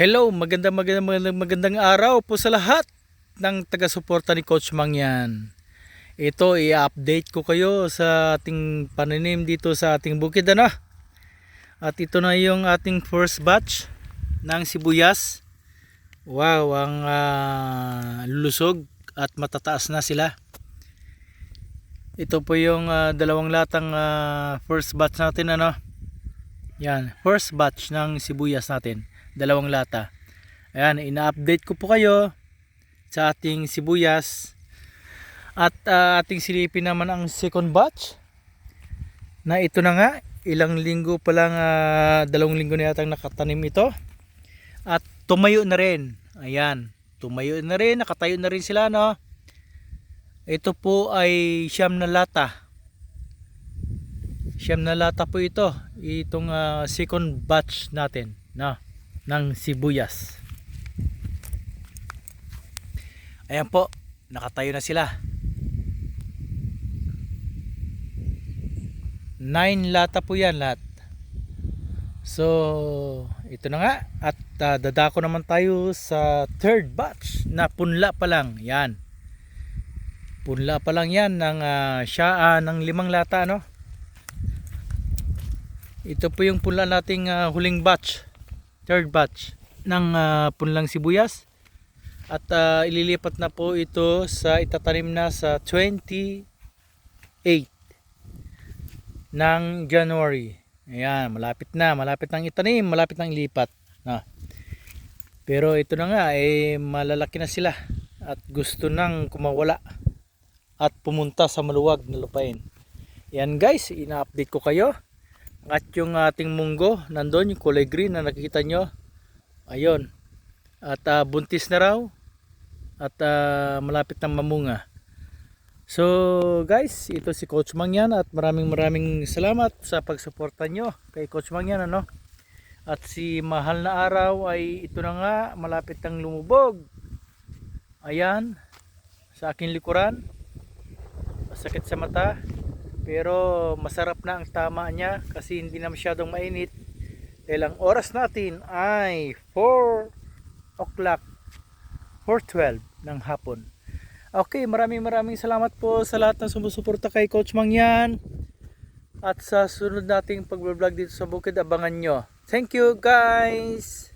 Hello, magandang magandang magandang, magandang araw po sa lahat ng taga-suporta ni Coach Mangyan. Ito, i-update ko kayo sa ating pananim dito sa ating bukid ano. At ito na yung ating first batch ng sibuyas. Wow, ang ah, lulusog at matataas na sila. Ito po yung ah, dalawang latang ah, first batch natin ano. Yan, first batch ng sibuyas natin. Dalawang lata. Ayan, ina-update ko po kayo sa ating sibuyas. At ah, ating silipin naman ang second batch. Na ito na nga, ilang linggo pa lang, ah, dalawang linggo na yata nakatanim ito. At tumayo na rin. Ayan, tumayo na rin, nakatayo na rin sila no. Ito po ay siyam na lata. Siyam na lata po ito. Itong ah, second batch natin na ng sibuyas. Ayan po, nakatayo na sila. Nine lata po yan lahat. So, ito na nga. At ah, dadako naman tayo sa third batch na punla pa lang. Yan. Punla pa lang yan ng ah, siya ah, ng limang lata ano. Ito po yung punla nating ah, huling batch. Third batch ng ah, punlang sibuyas. At ah, ililipat na po ito sa itatanim na sa 28 ng January. Ayan, malapit na, malapit nang itanim, malapit nang ilipat. Na. Pero ito na nga, eh, malalaki na sila at gusto nang kumawala at pumunta sa maluwag na lupain. Yan guys, ina-update ko kayo. At yung ating munggo, nandun yung kulay green na nakikita nyo. Ayun. At ah, buntis na raw. At ah, malapit na mamunga. So guys, ito si Coach Mangyan at maraming maraming salamat sa pagsuporta nyo kay Coach Mangyan ano. At si Mahal na Araw ay ito na nga malapit ang lumubog. Ayan, sa aking likuran. Masakit sa mata. Pero masarap na ang tama niya kasi hindi na masyadong mainit. Dahil ang oras natin ay 4 o'clock 4.12 ng hapon. Okay, maraming maraming salamat po sa lahat ng sumusuporta kay Coach Mangyan. At sa sunod nating pag-vlog dito sa bukid, abangan nyo. Thank you guys!